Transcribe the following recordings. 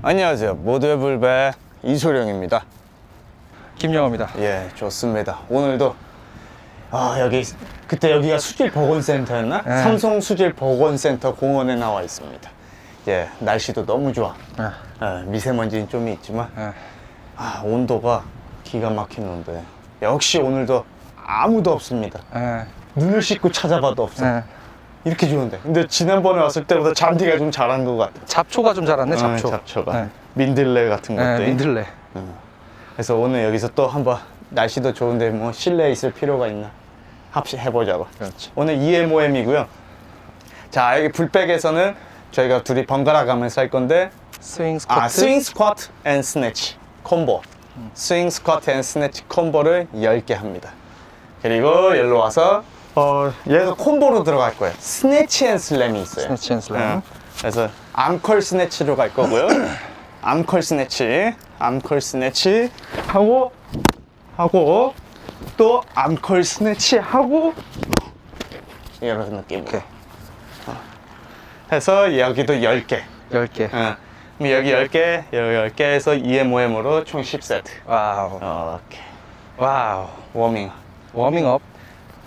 안녕하세요. 모두의 불배 이소룡입니다. 김영호입니다. 예, 좋습니다. 오늘도 아 여기 그때 여기가 수질 보건센터였나? 네. 삼성 수질 보건센터 공원에 나와 있습니다. 예, 날씨도 너무 좋아. 아, 예, 미세먼지는 좀 있지만 아, 아, 온도가 기가 막힌 온도예요. 역시 오늘도 아무도 없습니다. 아, 눈을 씻고 찾아봐도 없어. 아. 이렇게 좋은데. 근데 지난번에 왔을 때보다 잔디가 좀 자란 것 같아. 잡초가 좀 자랐네, 잡초. 어, 잡초가. 네. 민들레 같은 네, 것들. 민들레. 그래서 오늘 여기서 또 한번 날씨도 좋은데 뭐 실내에 있을 필요가 있나 합시 해보자고. 그렇지. 오늘 EMOM이고요. 자 여기 불백에서는 저희가 둘이 번갈아 가면서 할 건데 스윙 스쿼트. 아 스윙 스쿼트 앤 스네치 콤보. 스윙 스쿼트 앤 스네치 콤보를 10개 합니다. 그리고 여기로 와서 어 얘도 콤보로 들어갈 거예요. 스네치 앤 슬램이 있어요. 스네치 앤 슬램. 어, 그래서 암컬 스네치로 갈 거고요. 암컬 스네치, 암컬 스네치 하고 하고 또 암컬 스네치 하고 이런 느낌. 오케이. 해서 여기도 10개. 10개. 어. 그럼 여기 10개, 여기 10개 해서 EMOM으로 총 10세트. 와우. 이렇게 와우. 워밍 워밍업.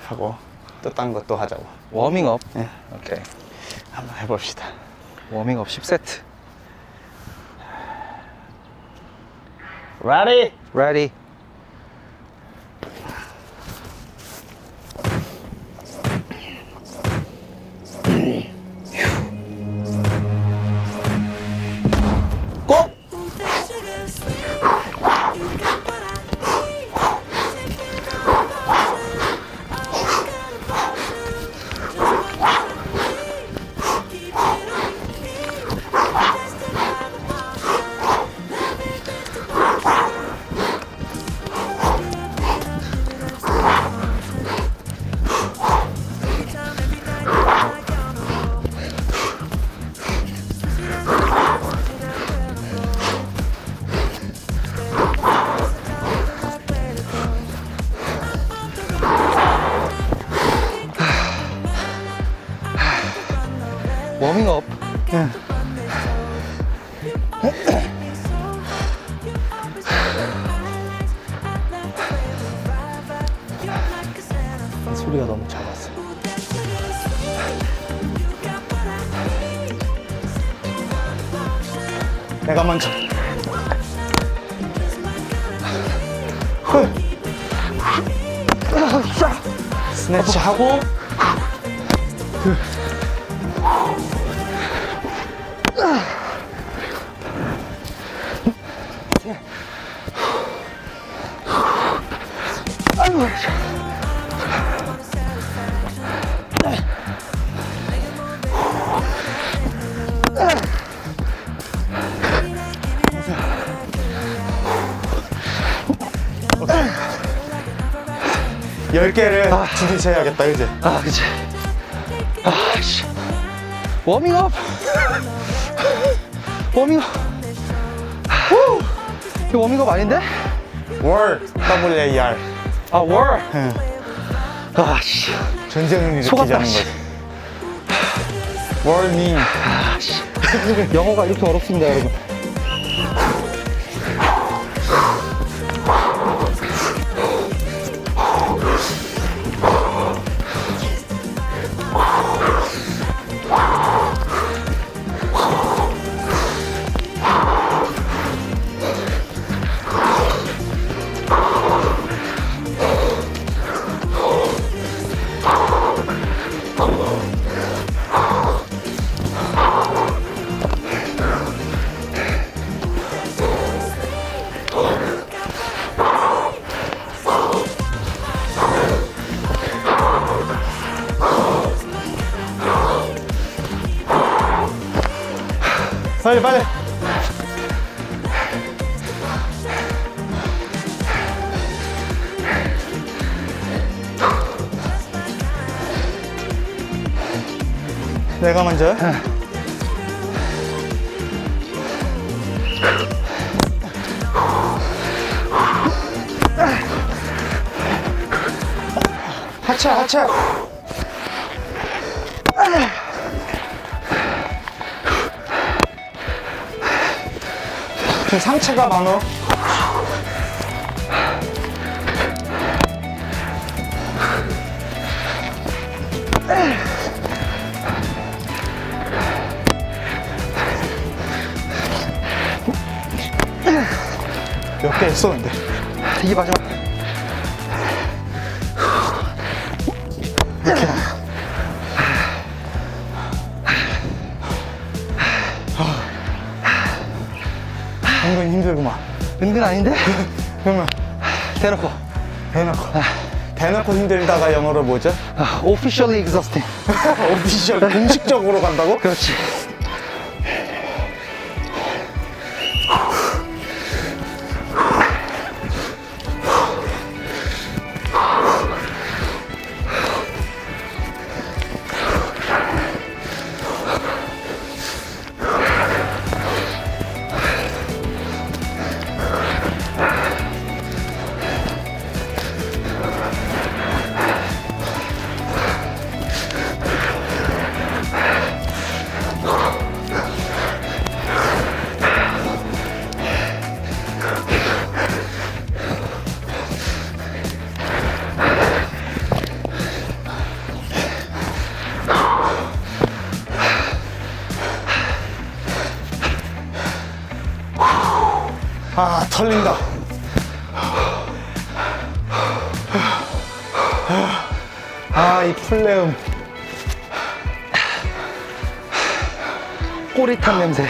하고 또 딴 것도 하자고. 워밍업. 예. 오케이. 한번 해봅시다. 워밍업 10세트. Ready? Ready. 소리가 너무 작았어. 내가 먼저. 스네치 하고 열 개를 둘이서 해야겠다, 그지? 아, 그치. 아, 씨. 워밍업. 워밍업. 후. 이거 워밍업 아닌데? 월 W A R 아, 월. 아, 씨. 전쟁을 일으키자는 씨. 거지. 월밍 아, 씨. 영어가 이렇게 어렵습니다, 여러분. 빨리 빨리. 내가 먼저. 하차 하차. 지금 상체가 많어. 몇 개 했어, 근데. 이게 마지막. 은근 힘들구만. 은근 아닌데? 그러면 대놓고. 대놓고. 대놓고 힘들다가 영어로 뭐죠? 아, officially exhausting. 오피셜 공식적으로 간다고? 그렇지. 아, 털린다. 아, 이 풀레음. 꼬릿한 냄새.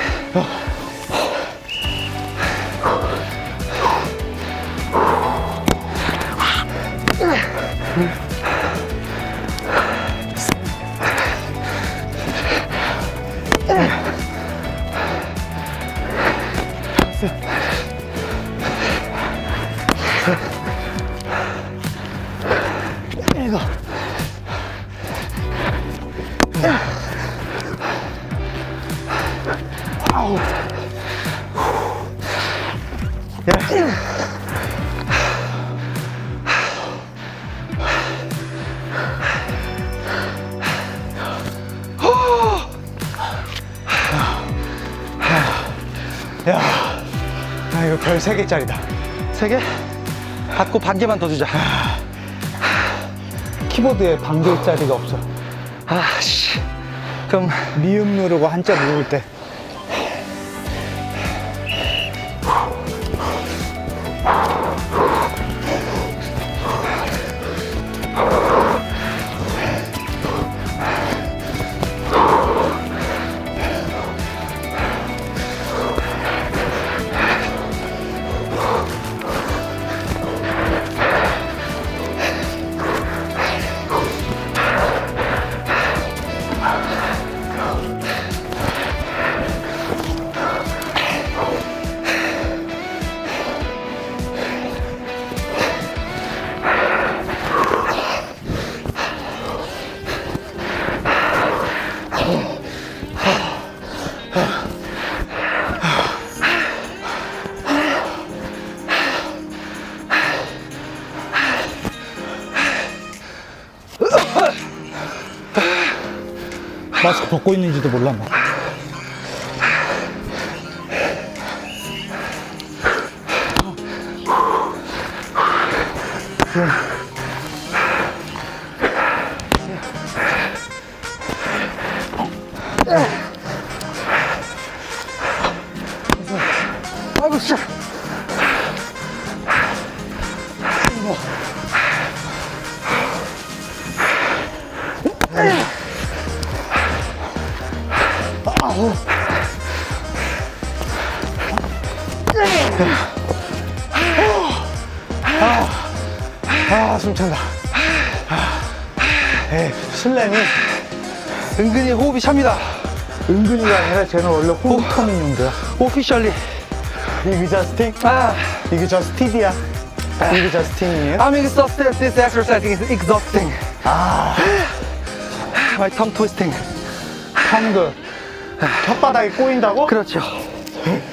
별 3개짜리다. 세 개? 받고 반 개만 더 주자. 키보드에 반개짜리가 없어. 아, 씨. 그럼 미음 누르고 한자 누를 때. 마스크 벗고 있는지도 몰랐네. 아, 숨 찬다. 에 슬램이 은근히 호흡이 찹니다. 은근히가 아니라 쟤는 원래 호흡터민 용도야. officially. 이그 저스팅? 아, 이그 저스티디야. 이그 저스팅이에요? I'm exhausted. This exercise is exhausting. 아, My tongue twisting. 탕그. 혓바닥이 꼬인다고? 그렇죠.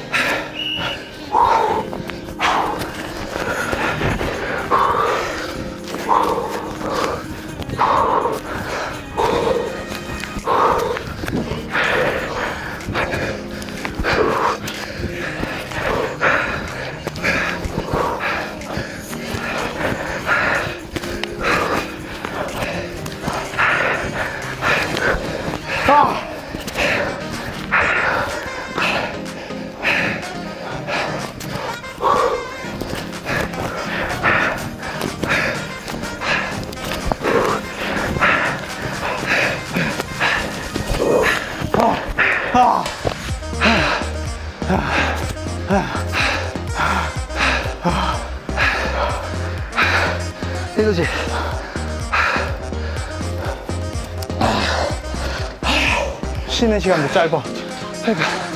이거지. 쉬는 시간도 짧아. 그러니까.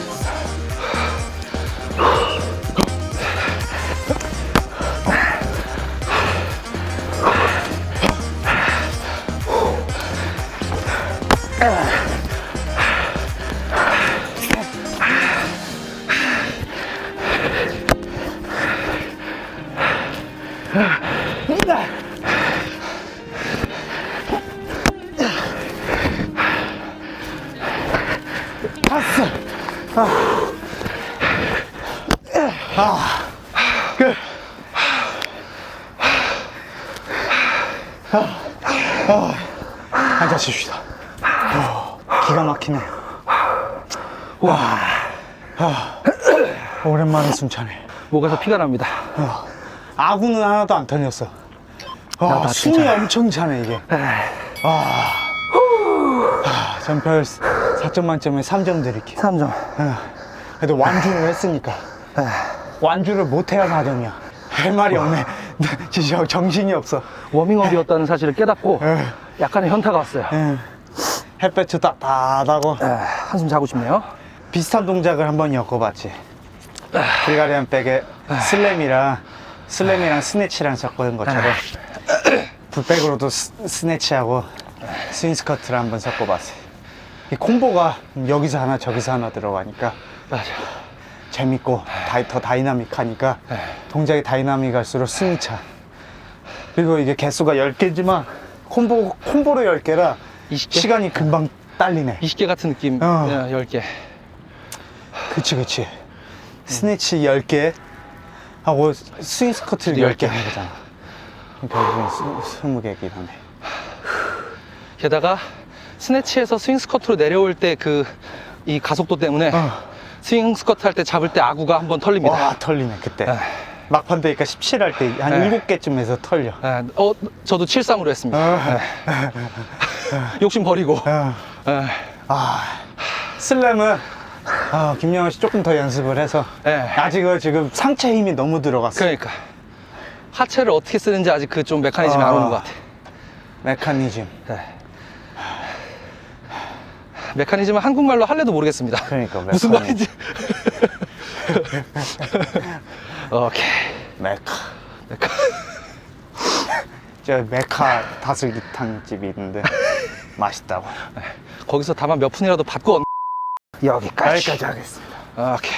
앉아 쉬시다. 기가 막히네. 와. 아, 오랜만에 숨 차네. 목에서 피가 납니다. 아구는 하나도 안 털렸어. 아, 나도 숨이. 엄청 차네, 이게. 아, 전별 4점 만점에 3점 드릴게요. 3점. 아, 그래도 완주를 했으니까. 완주를 못해야 4점이야. 할 말이 없네. 진짜 정신이 없어. 워밍업이었다는 사실을 깨닫고 에. 약간의 현타가 왔어요. 예. 햇볕이 따뜻하다고 에, 한숨 자고 싶네요. 비슷한 동작을 한번 엮어봤지. 불가리안 백에 슬램이랑 슬램이랑 스네치랑 섞은 것처럼 불백으로도 스, 스네치하고 스윙 스커트를 한번 섞어봤어. 이 콤보가 여기서 하나 저기서 하나 들어가니까 맞아. 재밌고 다이, 더 다이나믹하니까 동작이 다이나믹할수록 스윙이 차. 그리고 이게 개수가 10개지만 콤보, 콤보로 10개라 20개? 시간이 금방 딸리네. 20개 같은 느낌, 어. 예, 10개. 그치 그치 스네치 10개 하고 스윙 스커트를 10개 하는 거잖아 결국엔 스- 20개긴 하네 게다가 스네치에서 스윙 스커트로 내려올 때 그 이 가속도 때문에 어. 스윙 스커트 할 때 잡을 때 아구가 한번 털립니다. 와 털리네 그때 에. 막판 되니까 17 할 때한 에. 7개쯤에서 털려 예, 어, 저도 7-3으로 했습니다. 어. 예. 욕심 버리고. 어. 예. 아 슬램은 아, 김영호 씨 조금 더 연습을 해서 예. 아직은 지금 상체 힘이 너무 들어갔어 그러니까 하체를 어떻게 쓰는지 아직 그 좀 메커니즘이 안 어. 오는 것 같아. 메커니즘 예. 메커니즘은 한국말로 할래도 모르겠습니다. 그러니까 무슨 메커니즘. 말인지. 오케이. 메카 메카. 저 메카 다슬기탕 집이 있는데 맛있다고 거기서 다만 몇 푼이라도 받고 언- 여기까지. 여기까지 하겠습니다 오케이.